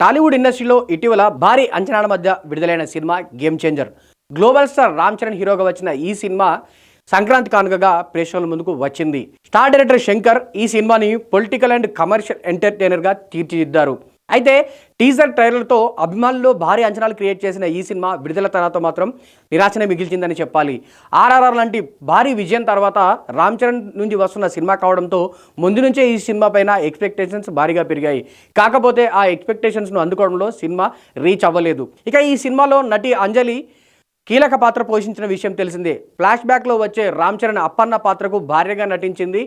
టాలీవుడ్ ఇండస్ట్రీలో ఇటీవల భారీ అంచనాల మధ్య విడుదలైన cinema Game Changer. Global star Ram Charan హీరోగా వచ్చిన ఈ సినిమా సంక్రాంతి కానుకగా ప్రేక్షకుల ముందుకు వచ్చింది. స్టార్ డైరెక్టర్ శంకర్ ఈ సినిమాని పొలిటికల్ అండ్ కమర్షియల్ ఎంటర్టైనర్గా తీర్చిదిద్దారు. అయితే టీజర్ ట్రైలర్తో అభిమానుల్లో భారీ అంచనాలు క్రియేట్ చేసిన ఈ సినిమా విడుదల తర్వాత మాత్రం నిరాశనే మిగిల్చిందని చెప్పాలి. ఆర్ఆర్ఆర్ లాంటి భారీ విజయం తర్వాత రామ్ చరణ్ నుంచి వస్తున్న సినిమా కావడంతో ముందు నుంచే ఈ సినిమా పైన ఎక్స్పెక్టేషన్స్ భారీగా పెరిగాయి. కాకపోతే ఆ ఎక్స్పెక్టేషన్స్ను అందుకోవడంలో సినిమా రీచ్ అవ్వలేదు. ఇక ఈ సినిమాలో నటి అంజలి కీలక పాత్ర పోషించిన విషయం తెలిసిందే. ఫ్లాష్ బ్యాక్లో వచ్చే రామ్ చరణ్ అప్పన్న పాత్రకు భార్యగా నటించింది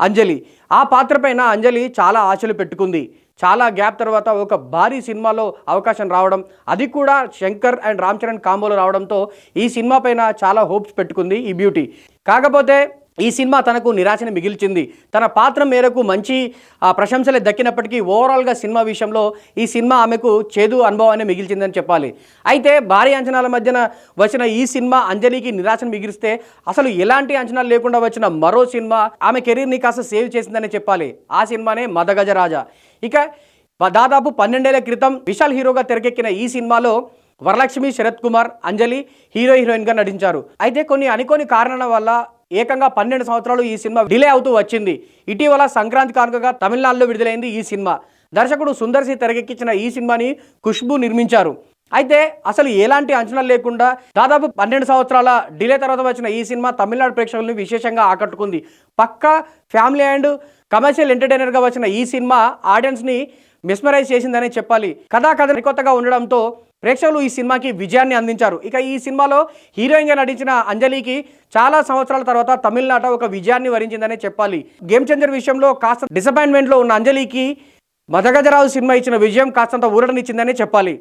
అంజలి. ఆ పాత్ర పైన అంజలి చాలా ఆశలు పెట్టుకుంది. చాలా గ్యాప్ తర్వాత ఒక భారీ సినిమాలో అవకాశం రావడం అది కూడా శంకర్ అండ్ రామ్ చరణ్ కాంబోలో రావడంతో ఈ సినిమా పైన చాలా హోప్స్ పెట్టుకుంది ఈ బ్యూటీ. కాకపోతే ఈ సినిమా తనకు నిరాశను మిగిల్చింది. తన పాత్ర మేరకు మంచి ప్రశంసలే దక్కినప్పటికీ ఓవరాల్గా సినిమా విషయంలో ఈ సినిమా ఆమెకు చేదు అనుభవాన్ని మిగిల్చిందని చెప్పాలి. అయితే భారీ అంచనాల మధ్యన వచ్చిన ఈ సినిమా అంజలికి నిరాశను మిగిలిస్తే అసలు ఎలాంటి అంచనాలు లేకుండా వచ్చిన మరో సినిమా ఆమె కెరీర్ని కాస్త సేవ్ చేసిందని చెప్పాలి. ఆ సినిమానే మదగజరాజా ఇక ప- దాదాపు పన్నెండేళ్ళ క్రితం విశాల్ హీరోగా తెరకెక్కిన ఈ సినిమాలో వరలక్ష్మి శరత్ కుమార్ అంజలి హీరో హీరోయిన్గా నటించారు. అయితే కొన్ని అనుకోని కారణాల వల్ల ఏకంగా పన్నెండు సంవత్సరాలు ఈ సినిమా డిలే అవుతూ వచ్చింది. ఇటీవల సంక్రాంతి కానుకగా తమిళనాడులో విడుదలైంది ఈ సినిమా. దర్శకుడు సుందర్ సి తెరకెక్కించిన ఈ సినిమాని ఖుష్బు నిర్మించారు. అయితే అసలు ఎలాంటి అంచనాలు లేకుండా దాదాపు పన్నెండు సంవత్సరాల డిలే తర్వాత వచ్చిన ఈ సినిమా తమిళనాడు ప్రేక్షకులను విశేషంగా ఆకట్టుకుంది. పక్కా ఫ్యామిలీ అండ్ కమర్షియల్ ఎంటర్టైనర్గా వచ్చిన ఈ సినిమా ఆడియన్స్ని మిస్మరైజ్ చేసిందనే చెప్పాలి. కథా కథ కొత్తగా ఉండడంతో ప్రేక్షకులు ఈ సినిమాకి విజయాన్ని అందించారు. ఇక ఈ సినిమాలో హీరోయిన్గా నటించిన అంజలికి చాలా సంవత్సరాల తర్వాత తమిళనాట ఒక విజయాన్ని వరించిందనే చెప్పాలి. గేమ్ చేంజర్ విషయంలో కాస్త డిసప్పాయింట్మెంట్లో ఉన్న అంజలికి మదగజరావు సినిమా ఇచ్చిన విజయం కాస్తంత ఊరటనిచ్చిందనే చెప్పాలి.